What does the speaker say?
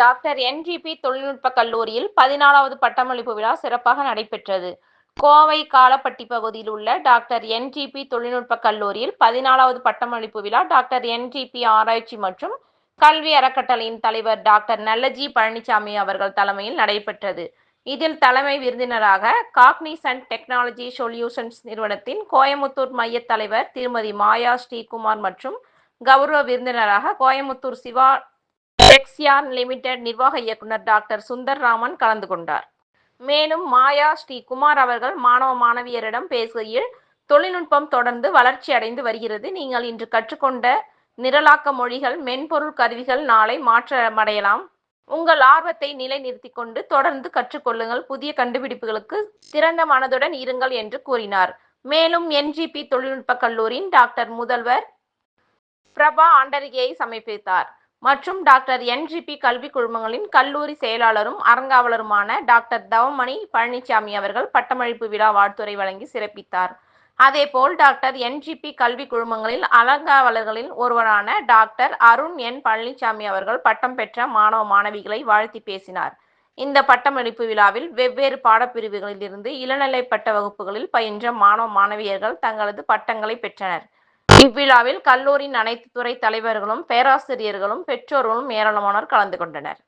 Doctor NGP தொழில்நுட்ப கல்லூரியில் பதினாலாவது பட்டமளிப்பு விழா சிறப்பாக நடைபெற்றது. கோவை காலப்பட்டி பகுதியில் உள்ள டாக்டர் என்ஜிபி தொழில்நுட்ப கல்லூரியில் பதினாலாவது பட்டமளிப்பு விழா டாக்டர் என்ஜிபி ஆராய்ச்சி மற்றும் கல்வி அறக்கட்டளையின் தலைவர் டாக்டர் நல்லஜி பழனிசாமி அவர்கள் தலைமையில் நடைபெற்றது. இதில் தலைமை விருந்தினராக காக்னிசன்ட் டெக்னாலஜி சொல்யூஷன்ஸ் நிறுவனத்தின் கோயமுத்தூர் மைய தலைவர் திருமதி மாயா ஸ்ரீகுமார் மற்றும் கௌரவ விருந்தினராக கோயமுத்தூர் சிவா டெக்ஸ்யான் லிமிடெட் நிர்வாக இயக்குனர் டாக்டர் சுந்தர்ராமன் கலந்து கொண்டார். மேலும் மாயா ஸ்ரீகுமார் அவர்கள் மாணவ மாணவியரிடம் பேசுகையில் தொழில்நுட்பம் தொடர்ந்து வளர்ச்சி அடைந்து வருகிறது. நீங்கள் இன்று கற்றுக்கொண்ட நிரலாக்க மொழிகள் மென்பொருள் கருவிகள் நாளை மாற்றமடையலாம். உங்கள் ஆர்வத்தை நிலைநிறுத்திக் கொண்டு தொடர்ந்து கற்றுக்கொள்ளுங்கள். புதிய கண்டுபிடிப்புகளுக்கு திறந்த மனதுடன் இருங்கள் என்று கூறினார். மேலும் என்ஜிபி தொழில்நுட்ப கல்லூரியின் டாக்டர் முதல்வர் பிரபா ஆண்டரிகையை சமர்ப்பித்தார். மற்றும் டாக்டர் என்ஜிபி கல்வி குழுமங்களின் கல்லூரி செயலாளரும் அறங்காவலருமான டாக்டர் தவமணி பழனிசாமி அவர்கள் பட்டமளிப்பு விழா வாழ்த்துரை வழங்கி சிறப்பித்தார். அதேபோல் டாக்டர் என்ஜிபி கல்வி குழுமங்களில் அலங்காவலர்களில் ஒருவரான டாக்டர் அருண் என் பழனிசாமி அவர்கள் பட்டம் பெற்ற மாணவ மாணவிகளை வாழ்த்தி பேசினார். இந்த பட்டமளிப்பு விழாவில் வெவ்வேறு பாடப்பிரிவுகளில் இருந்து இளநிலை பட்ட வகுப்புகளில் பயின்ற மாணவ மாணவியர்கள் தங்களது பட்டங்களை பெற்றனர். இவ்விழாவில் கல்லூரியின் அனைத்து துறை தலைவர்களும் பேராசிரியர்களும் பெற்றோர்களும் ஏராளமானோர் கலந்து கொண்டனர்.